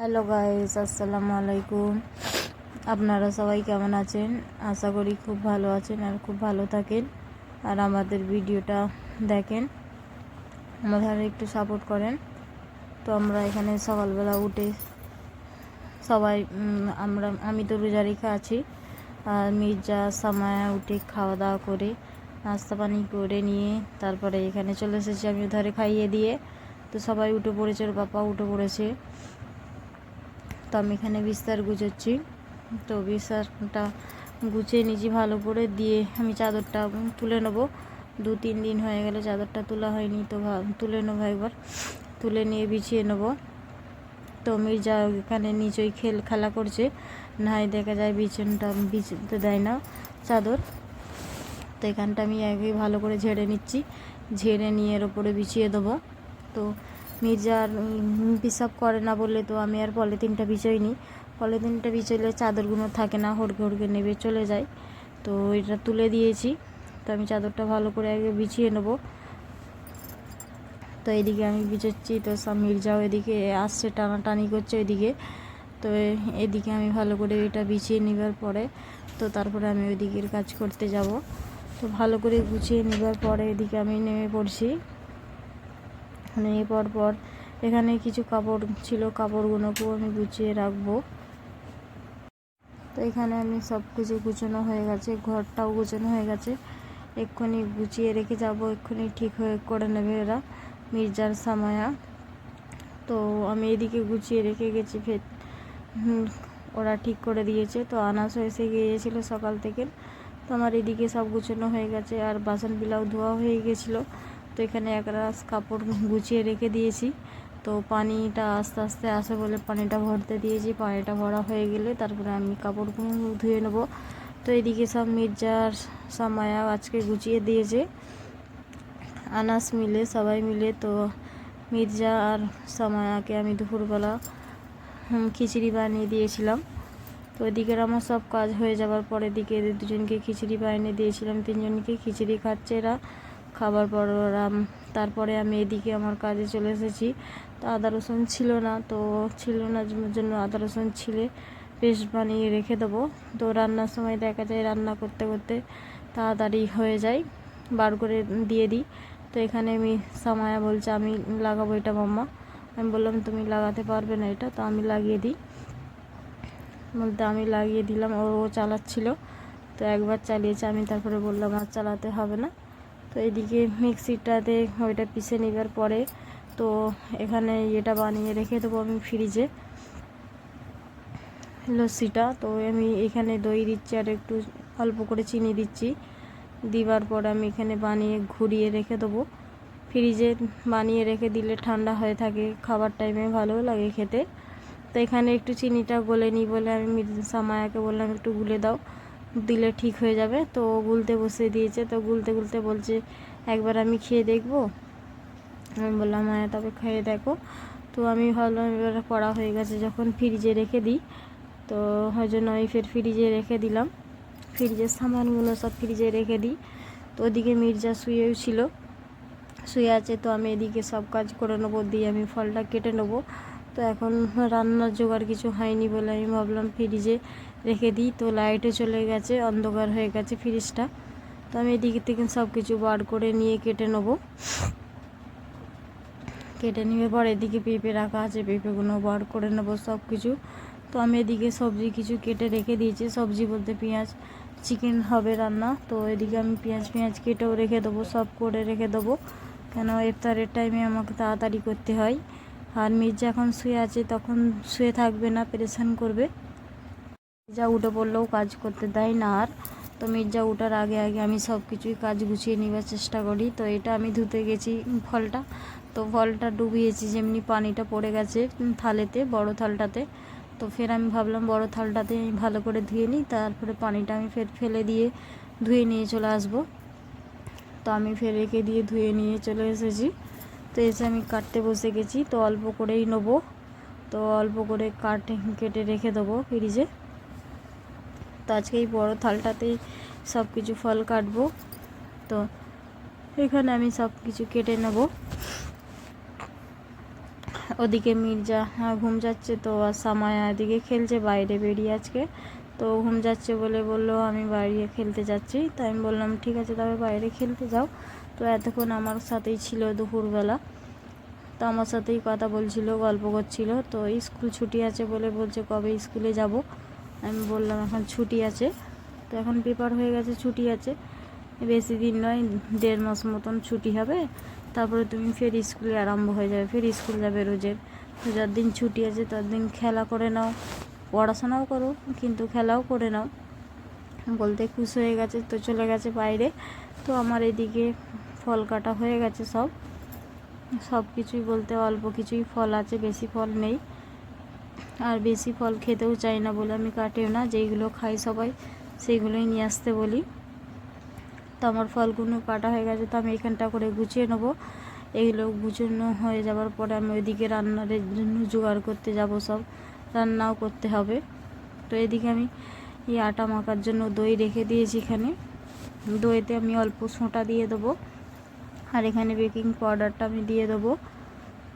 Hello guys, আসসালামু আলাইকুম। আপনারা সবাই কেমন আছেন? আশা করি খুব ভালো আছেন আর খুব ভালো থাকেন। আর আমাদের ভিডিওটা দেখেন, আমাদের একটু সাপোর্ট করেন। তো আমরা এখানে সকালবেলা উঠে সবাই আমরা, আমি তো রোজা রেখে আছি। আর মির্জা, সামায়া উঠে খাওয়া দাওয়া করে, নাস্তা পানি করে নিয়ে তারপরে এখানে চলে এসেছি আমি ধরে খাইয়ে দিয়ে। তো সবাই উঠে পড়েছে, ওর বাবা উঠে পড়েছে। তো আমি এখানে বিস্তার গুছোচ্ছি তো বিস্তারটা গুছিয়ে নিয়েছি ভালো করে, দিয়ে আমি চাদরটা তুলে নেব। দু তিন দিন হয়ে গেলে চাদরটা তোলা হয়নি, তো তুলে নেব একবার। তুলে নিয়ে বিছিয়ে নেব। তো মির্জা এখানে নিচেই খেল খেলা করছে। নাই দেখা যায় বিছানটা বিছতে দেয় না চাদর। তো এখানটা আমি আগে ভালো করে ঝেড়ে নিচ্ছি। ঝেড়ে নিয়ে এর ওপরে বিছিয়ে দেবো। তো মির্জা আর পিসাব করে না বললে তো আমি আর পলিথিনটা বিছোইনি পলিথিনটা বিছোলে চাদরগুলো থাকে না, হড়কে হড়কে নেবে, চলে যায়। তো এটা তুলে দিয়েছি। তো আমি চাদরটা ভালো করে আগে বিছিয়ে নেব। তো এদিকে আমি বিছোচ্ছি তো সব মির্জাও এদিকে আসছে, টানাটানি করছে ওইদিকে। তো এদিকে আমি ভালো করে এটা বিছিয়ে নেবার পরে, তো তারপরে আমি ওইদিকের কাজ করতে যাব। তো ভালো করে গুছিয়ে নেবার পরে এদিকে আমি নেমে পড়ছি। নেমে পর পর এখানে কিছু কাপড় ছিল, কাপড়গুলোকেও আমি গুছিয়ে রাখব। তো এখানে আমি সব কিছু গুছানো হয়ে গেছে, ঘরটাও গুছানো হয়ে গেছে। এক্ষুনি গুছিয়ে রেখে যাব, এক্ষুনি ঠিক হয়ে করে নেবে এরা, মির্জার সামায়া। তো আমি এদিকে গুছিয়ে রেখে গেছি, ফের ওরা ঠিক করে দিয়েছে। তো আনাস এসে গিয়েছিল সকাল থেকে। তো আমার এদিকে সব গুছানো হয়ে গেছে, আর বাসন বিলাও ধোয়া হয়ে গেছিল। তো এখানে এক রাস কাপড় গুছিয়ে রেখে দিয়েছি। তো পানিটা আস্তে আস্তে আসে বলে পানিটা ভরতে দিয়েছি। পানিটা ভরা হয়ে গেলে তারপরে আমি কাপড়গুলো ধুয়ে নেব। তো এদিকে সব মির্জার সামায়া আজকে গুছিয়ে দিয়েছে। আনাস মিলে, সবাই মিলে। তো মির্জা আর সামায়াকে আমি দুপুরবেলা খিচুড়ি বানিয়ে দিয়েছিলাম। তো এদিকের আমার সব কাজ হয়ে যাওয়ার পর এদিকে দুজনকে খিচুড়ি বানিয়ে দিয়েছিলাম। তিনজনকে খিচুড়ি খাচ্ছে এরা। খাবার পর ওরা তারপরে আমি এদিকে আমার কাজে চলে এসেছি। তো আদা রসুন ছিল না, তো ছিল না জন্য- আদা রসুন ছিলে, পেস্ট বানিয়ে রেখে দেবো। তো রান্নার সময় দেখা যায় রান্না করতে করতে তাড়াতাড়ি হয়ে যায়, বার করে দিয়ে দিই। তো এখানে আমি, সামায়া বলছে, আমি লাগাবো এটা মাম্মা। আমি বললাম, তুমি লাগাতে পারবে না এটা। তো আমি লাগিয়ে দিই। বলতে আমি লাগিয়ে দিলাম, ও চালাচ্ছিল। তো একবার চালিয়েছে, আমি তারপরে বললাম, আর চালাতে হবে না। তো এদিকে মিক্সিটাতে ওইটা পিষে নেবার পরে তো এখানে এটা বানিয়ে রেখে দেবো আমি ফ্রিজে। লস্যিটা, তো আমি এখানে দই দিচ্ছি আর একটু অল্প করে চিনি দিচ্ছি। দিবার পর আমি এখানে বানিয়ে ঘুরিয়ে রেখে দেবো। ফ্রিজে বানিয়ে রেখে দিলে ঠান্ডা হয়ে থাকে, খাবার টাইমে ভালো লাগে খেতে। তো এখানে একটু চিনিটা গলে নিই বলে আমি মির- সামায়াকে বললাম, একটু গুলে দাও। দিলে ঠিক হয়ে যাবে। তো গুলতে বসে দিয়েছে। তো গুলতে গুলতে বলছে, একবার আমি খেয়ে দেখব? আমি বললাম হ্যাঁ তবে খেয়ে দেখো। তো আমি ভাবলাম, এবার করা হয়ে গেছে যখন ফ্রিজে রেখে দিই। তো ওই জন্য আমি ফের ফ্রিজে রেখে দিলাম। ফ্রিজের সামানগুলো সব ফ্রিজে রেখে দিই। তো ওদিকে মির্জা শুয়েও ছিল। শুয়ে আছে, তো আমি এদিকে সব কাজ করে নেব, দিয়ে আমি ফলটা কেটে নেব। তো এখন রান্নার জোগাড় কিছু হয়নি বলে আমি ভাবলাম ফ্রিজে রেখে দিই। তো লাইটও চলে গেছে, অন্ধকার হয়ে গেছে ফ্রিজটা তো আমি এদিকে থেকে সব কিছু বার করে নিয়ে কেটে নেব। কেটে নিয়ে পর এদিকে পেঁপে রাখা আছে, পেঁপেগুলো বার করে নেব সব কিছু তো আমি এদিকে সবজি কিছু কেটে রেখে দিয়েছি। সবজি বলতে পেঁয়াজ চিকেন হবে রান্না। তো এদিকে আমি পেঁয়াজ পেঁয়াজ কেটেও রেখে দেবো, সব করে রেখে দেবো। কেন ইফতারের টাইমে আমাকে তাড়াতাড়ি করতে হয়। আর মির্জা এখন শুয়ে আছে, তখন শুয়ে থাকবে না, পেরেশান করবে। মির্জা উঠে পড়লেও কাজ করতে দেয় না আর। তো মির্জা উঠার আগে আগে আমি সব কিছুই কাজ গুছিয়ে নেবার চেষ্টা করি। তো এটা আমি ধুতে গেছি ফলটা। তো ফলটা ডুবিয়েছি, যেমনি পানিটা পড়ে গেছে থালেতে, বড় থালটাতে। তো ফের আমি ভাবলাম, বড় থালটাতে আমি ভালো করে ধুয়ে নিই, তারপরে পানিটা আমি ফের ফেলে দিয়ে ধুয়ে নিয়ে চলে আসব। তো আমি ফের রেখে দিয়ে ধুয়ে নিয়ে চলে এসেছি। তো এসে আমি কাটতে বসে গেছি। তো অল্প করেই নেব। তো অল্প করে কাটে, কেটে রেখে দেবো ফ্রিজে। তো আজকে এই বড়ো থালটাতেই সব কিছু ফল কাটবো। তো এখানে আমি সব কিছু কেটে নেব। ওদিকে মির্জা হ্যাঁ, ঘুম যাচ্ছে তো আর সামায়া এদিকে খেলছে বাইরে বেরিয়ে আজকে। তো ঘুম যাচ্ছে বলে বলল আমি বাইরে খেলতে যাচ্ছি। তো আমি বললাম ঠিক আছে তবে বাইরে খেলতে যাও। তো এতক্ষণ আমার সাথেই ছিল দুপুরবেলা। তো আমার সাথেই কথা বলছিল গল্প করছিল। তো স্কুল ছুটি আছে বলে বলছে কবে স্কুলে যাব? আমি বললাম এখন ছুটি আছে। তো এখন পেপার হয়ে গেছে, ছুটি আছে। বেশি দিন নয়, দেড় মাস মতন ছুটি হবে। তারপরে তুমি ফের স্কুলে আরম্ভ হয়ে যাবে। ফের স্কুল যাবে রোজের। তো যার দিন ছুটি আছে, তার দিন খেলা করে নাও। পড়াশোনাও করো, কিন্তু খেলাও করে নাও। বলতে খুশ হয়ে গেছে, তো চলে গেছে বাইরে। তো আমার এদিকে ফল কাটা হয়ে গেছে সব। সব কিছুই বলতে অল্প কিছুই ফল আছে, বেশি ফল নেই। আর বেশি ফল খেতেও চাই না বলে আমি কাটেও না, যেইগুলো খাই সবাই সেইগুলোই নিয়ে আসতে বলি। তো আমার ফলগুলো কাটা হয়ে গেছে, তো আমি এখানটা করে গুছিয়ে নেব। এগুলো গুছানো হয়ে যাওয়ার পরে আমি ওইদিকে রান্নার জন্য জোগাড় করতে যাব সব, রান্নাও করতে হবে। তো এদিকে আমি এই আটা মাখার জন্য দই রেখে দিয়েছি এখানে। দইতে আমি অল্প সোঁটা দিয়ে দেবো, আর এখানে বেকিং পাউডারটা আমি দিয়ে দেবো।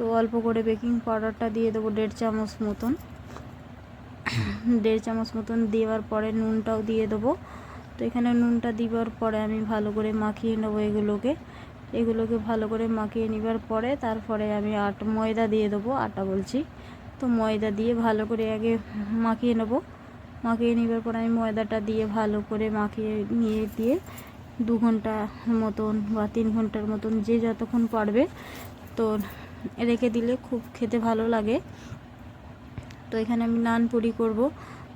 তো অল্প করে বেকিং পাউডারটা দিয়ে দেবো দেড় চামচ মতন। দেড় চামচ মতন দেওয়ার পরে নুনটাও দিয়ে দেবো। তো এখানে নুনটা দেওয়ার পরে আমি ভালো করে মাখিয়ে নেব এগুলোকে। এগুলোকে ভালো করে মাখিয়ে নেবার পরে তারপরে আমি আট ময়দা দিয়ে দেবো, আটা বলছি। তো ময়দা দিয়ে ভালো করে আগে মাখিয়ে নেব। মাখিয়ে নেবার পরে আমি ময়দাটা দিয়ে ভালো করে মাখিয়ে নিয়ে দিয়ে দু ঘণ্টা মতন বা তিন ঘণ্টার মতন যে যতক্ষণ পারবে তো রেখে দিলে খুব খেতে ভালো লাগে। তো এখানে আমি নান পুরি করব।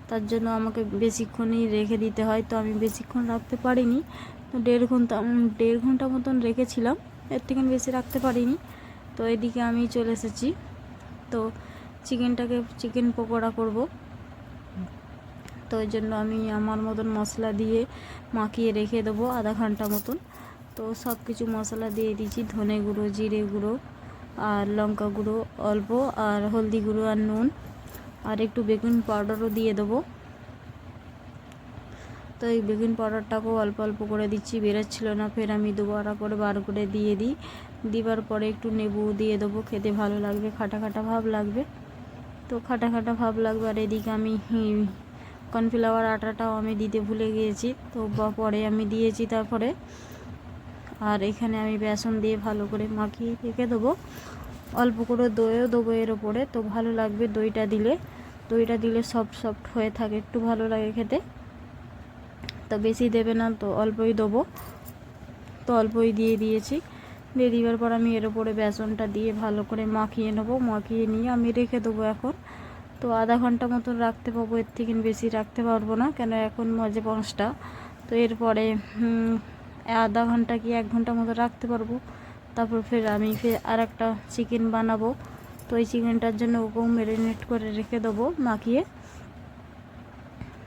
তার জন্য আমাকে বেশিক্ষণই রেখে দিতে হয়। তো আমি বেশিক্ষণ রাখতে পারিনি। তো দেড় ঘণ্টা দেড় ঘণ্টা মতন রেখেছিলাম। এর থেকে বেশি রাখতে পারিনি। তো এদিকে আমি চলে এসেছি। তো চিকেনটাকে, চিকেন পকোড়া করব। তো ওই জন্য আমি আমার মতন মশলা দিয়ে মাখিয়ে রেখে দেবো আধা ঘণ্টা মতন। তো সব কিছু মশলা দিয়ে দিয়েছি। ধনে গুঁড়ো, জিরে গুঁড়ো আর লঙ্কা গুঁড়ো অল্প আর হলদি গুঁড়ো আর নুন আর একটু বেগুন পাউডারও দিয়ে দেবো। তো এই বেগুন পাউডারটাকেও অল্প অল্প করে দিচ্ছি, বেরোচ্ছিলো না, ফের আমি দুবারা করে বার করে দিয়ে দিই। দিবার পরে একটু নেবু দিয়ে দেবো, খেতে ভালো লাগবে, খাটা খাটা ভাব লাগবে। তো খাটা খাটা ভাব লাগবে আর এদিকে আমি কর্নফ্লাওয়ার আটাটাও আমি দিতে ভুলে গিয়েছি। তো পরে আমি দিয়েছি তারপরে আর এখানে আমি বেসন দিয়ে ভালো করে মাখিয়ে রেখে দেবো। অল্প করে দইও দেবো এর ওপরে তো ভালো লাগবে দইটা দিলে। দইটা দিলে সফট সফট হয়ে থাকে, একটু ভালো লাগে খেতে। তো বেশি দেবে না, তো অল্পই দেবো। তো অল্পই দিয়ে দিয়েছি। দিয়ে দেওয়ার পর আমি এর ওপরে বেসনটা দিয়ে ভালো করে মাখিয়ে নেব। মাখিয়ে নিয়ে আমি রেখে দেবো এখন। তো আধা ঘণ্টা মতন রাখতে পাবো এর থেকে বেশি রাখতে পারব না, কেন এখন মজে পাঁচটা। তো এরপরে আধা ঘণ্টা কি এক ঘণ্টা মতো রাখতে পারব। তারপর ফের আমি ফের আর একটা চিকেন বানাবো। তো এই চিকেনটার জন্য ওকেও ম্যারিনেট করে রেখে দেবো মাখিয়ে।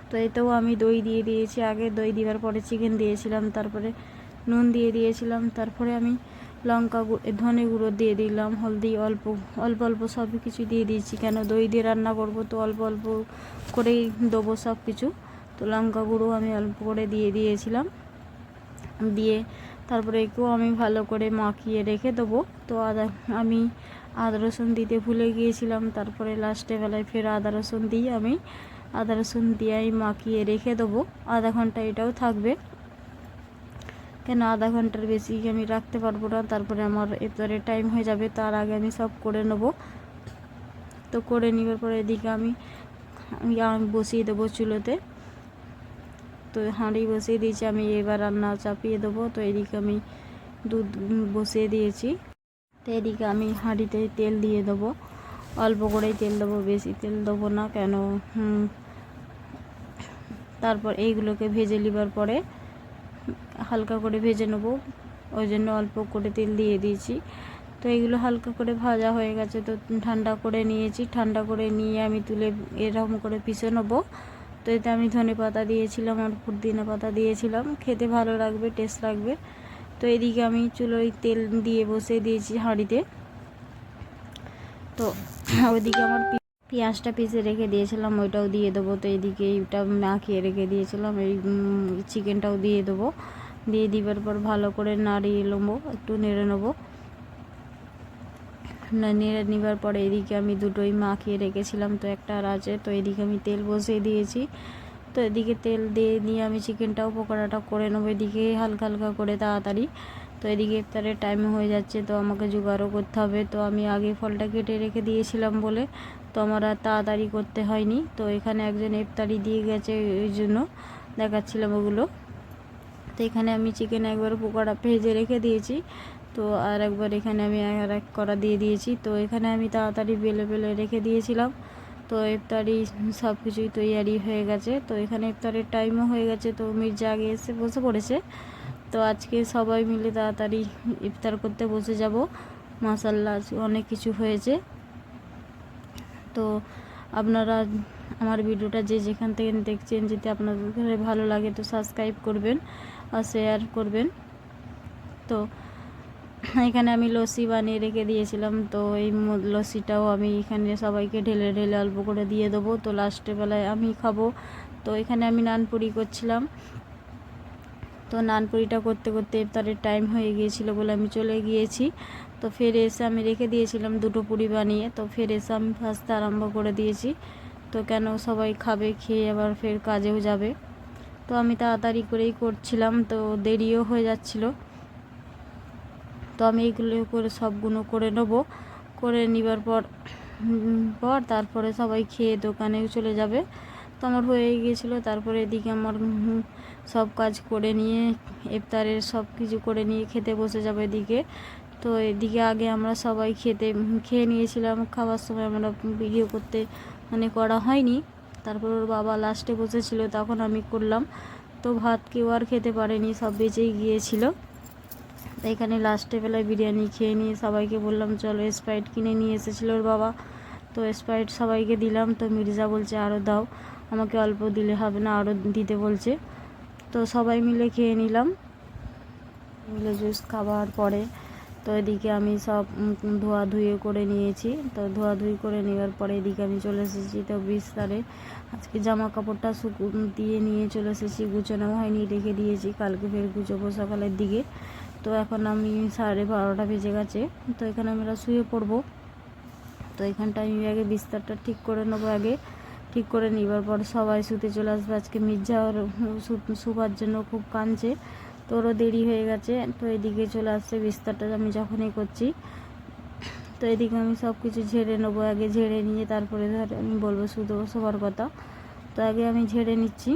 তো এতেও আমি দই দিয়ে দিয়েছি। আগে দই দেওয়ার পরে চিকেন দিয়েছিলাম, তারপরে নুন দিয়ে দিয়েছিলাম, তারপরে আমি লঙ্কা ধনে গুঁড়ো দিয়ে দিলাম, হলদি অল্প অল্প অল্প সব কিছু দিয়ে দিয়েছি। কেন দই দিয়ে রান্না করব তো অল্প অল্প করেই দেবো সব কিছু। তো লঙ্কা গুঁড়ো আমি অল্প করে দিয়ে দিয়েছিলাম। দিয়ে তারপরে একেও আমি ভালো করে মাখিয়ে রেখে দেবো। তো আদা, আমি আদা রসুন দিতে ভুলে গিয়েছিলাম, তারপরে লাস্টে বেলায় ফের আদা রসুন দিয়ে আমি। আদা রসুন দিয়ে মাখিয়ে রেখে দেবো। আধা ঘণ্টা এটাও থাকবে। কেন আধা ঘণ্টার বেশি আমি রাখতে পারব না, তারপরে আমার এবারে টাইম হয়ে যাবে, তার আগে আমি সব করে নেব। তো করে নেবার পরে এদিকে আমি আমি বসিয়ে দেবো চুলোতে। তো হাঁড়ি বসিয়ে দিয়েছি, আমি এবার রান্না চাপিয়ে দেবো। তো এদিকে আমি দুধ বসিয়ে দিয়েছি। তো এদিকে আমি হাঁড়িতে তেল দিয়ে দেবো। অল্প করেই তেল দেবো, বেশি তেল দেবো না, কেন তারপর এইগুলোকে ভেজে নেবার পরে হালকা করে ভেজে নেব। ওই জন্য অল্প করে তেল দিয়ে দিয়েছি। তো এগুলো হালকা করে ভাজা হয়ে গেছে, তো ঠান্ডা করে নিয়েছি। ঠান্ডা করে নিয়ে আমি তুলে এরকম করে পিষে নেব। তো এতে আমি ধনে পাতা দিয়েছিলাম আর পুদিনা পাতা দিয়েছিলাম। খেতে ভালো লাগবে টেস্ট লাগবে। তো এদিকে আমি চুলোয় তেল দিয়ে বসে দিয়েছি হাঁড়িতে। তো ওইদিকে আমার পেঁয়াজটা পিষে রেখে দিয়েছিলাম, ওইটাও দিয়ে দেবো। তো এদিকে এইটা মাখিয়ে রেখে দিয়েছিলাম, এই চিকেনটাও দিয়ে দেবো। দিয়ে দিবার পর ভালো করে নাড়িয়ে নেব, একটু নেড়ে নেব। নেড়ে নেবার পরে এদিকে আমি দুটোই মাখিয়ে রেখেছিলাম। তো একটা আছে তো এদিকে আমি তেল বসিয়ে দিয়েছি। তো এদিকে তেল দিয়ে নিয়ে আমি চিকেনটাও পকোড়াটা করে নেব। এদিকে হালকা হালকা করে তাড়াতাড়ি। তো এদিকে ইফতারের টাইম হয়ে যাচ্ছে, তো আমাকে জোগাড়ও করতে হবে। তো আমি আগে ফলটা কেটে রেখে দিয়েছিলাম বলে, তো আমার আর তাড়াতাড়ি করতে হয়নি। তো এখানে একজন ইফতারি দিয়ে গেছে, ওই জন্য দেখাচ্ছিলাম ওগুলো। তো এখানে আমি চিকেন একবার পকোড়া ভেজে রেখে দিয়েছি। তো আর একবার এখানে আমি আর এক করা দিয়ে দিয়েছি। তো এখানে আমি তাড়াতাড়ি বেলে বেলে রেখে দিয়েছিলাম। তো ইফতারি সব কিছুই তৈয়ারি হয়ে গেছে। তো এখানে ইফতারের টাইমও হয়ে গেছে। তো মির্জা আগে এসে বসে পড়েছে। তো আজকে সবাই মিলে তাড়াতাড়ি ইফতার করতে বসে যাব। মাসাল্লাহ অনেক কিছু হয়েছে। তো আপনারা আমার ভিডিওটা যে যেখান থেকে দেখছেন, যদি আপনাদের ভালো লাগে তো সাবস্ক্রাইব করবেন আর শেয়ার করবেন। তো এখানে আমি লস্যি বানিয়ে রেখে দিয়েছিলাম, তো এই লস্যিটাও আমি এখানে সবাইকে ঢেলে ঢেলে অল্প করে দিয়ে দেবো। তো লাস্টে বেলায় আমি খাব। তো এখানে আমি নানপুরি করছিলাম। তো নানপুরিটা করতে করতে ইফতারের টাইম হয়ে গিয়েছিল বলে আমি চলে গিয়েছি। তো ফের এসে আমি রেখে দিয়েছিলাম দুটো পুরি বানিয়ে। তো ফের এসে আমি ভাজতে আরম্ভ করে দিয়েছি। তো কেন সবাই খাবে, খেয়ে আবার ফের কাজেও যাবে। তো আমি তাড়াতাড়ি করেই করছিলাম, তো দেরিও হয়ে যাচ্ছিল। তো আমি এইগুলো করে সবগুলো করে নেব। করে নিবার পর পর তারপরে সবাই খেয়ে দোকানে চলে যাবে। তো আমার হয়ে গিয়েছিল, তারপরে এদিকে আমার সব কাজ করে নিয়ে, ইফতারের সব কিছু করে নিয়ে খেতে বসে যাবে এদিকে। তো এদিকে আগে আমরা সবাই খেতে, খেয়ে নিয়েছিলাম। খাবার সময় আমরা ভিডিও করতে মানে করা হয়নি। তারপর ওর বাবা লাস্টে বসেছিল, তখন আমি করলাম। তো ভাত কেউ আর খেতে পারেনি, সব বেঁচেই গিয়েছিল। তো এখানে লাস্টে বেলায় বিরিয়ানি খেয়ে নিয়ে সবাইকে বললাম, চলো স্প্রাইট কিনে নিয়ে এসেছিল ওর বাবা। তো স্প্রাইট সবাইকে দিলাম। তো মির্জা বলছে আরও দাও। আমাকে অল্প দিলে হবে না আরও দিতে বলছে। তো সবাই মিলে খেয়ে নিলাম। মিলে জুস খাবার পরে তো এদিকে আমি সব ধোয়া ধুয়ে করে নিয়েছি। তো ধোয়া ধুই করে নেওয়ার পরে এদিকে আমি চলে এসেছি তো বিস্তারে। আজকে জামা কাপড়টা শুকু দিয়ে নিয়ে চলে এসেছি, গুছানো হয়নি, রেখে দিয়েছি। কালকে ফের গুছোবো সকালের দিকে। তো এখন আমি সাড়ে বারোটা বেজে গেছে, তো এখানে আমরা শুয়ে পড়ব। তো এখানটা আমি আগে বিস্তারটা ঠিক করে নেব আগে। ঠিক করে নিবার পর সবাই শুতে চলে আসবে। আজকে মির্জা ওর শুবার জন্য খুব কাঁদছে, তো ওরও দেরি হয়ে গেছে। তো এদিকে চলে আসছে বিস্তারটা আমি যখনই করছি। তো এদিকে আমি সব কিছু ঝেড়ে নেব, আগে ঝেড়ে নিয়ে তারপরে ধর আমি বলব শুধু শোবার কথা। তো আগে আমি ঝেড়ে নিচ্ছি।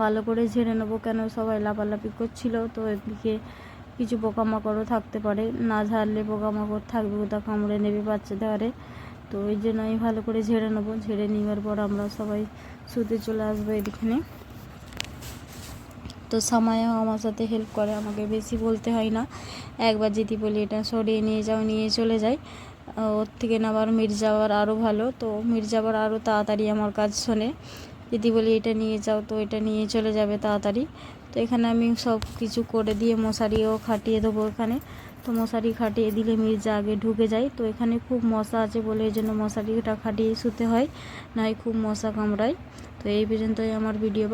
ভালো করে ঝেড়ে নেব কেন সবাই লাফালাফি করছিল। তো এদিকে কিছু পোকামাকড়ও থাকতে পারে। না ঝাড়লে পোকামাকড় থাকবে ওটা কামড়ে নেবে বাচ্চাদের আরে তো ওই জন্য আমি ভালো করে ঝেড়ে নেব। ঝেড়ে নেওয়ার পর আমরা সবাই শুতে চলে আসব এখানে তো সামায়াও আমার সাথে হেল্প করে, আমাকে বেশি বলতে হয় না। একবার যদি বলি এটা সরিয়ে নিয়ে যাও, নিয়ে চলে যাই। ওর থেকে না আবার মির্জাবার আরও ভালো। তো মির্জাবার আরও তাড়াতাড়ি আমার কাজ শোনে। যদি বলি, এটা নিয়ে যাও তো, এটা নিয়ে চলে যাবে তাড়াতাড়ি। তো এখানে আমি সব কিছু করে দিয়ে মশারিও খাটিয়ে দেবো এখানে তো মশারি খাটিয়ে দিলে মির্জা আগে ঢুকে যায়। তো এখানে খুব মশা আছে বলে এই জন্য মশারিটা খাটিয়ে শুতে হয়, নয় খুব মশা কামড়ায়। তো এই পর্যন্তই আমার ভিডিও।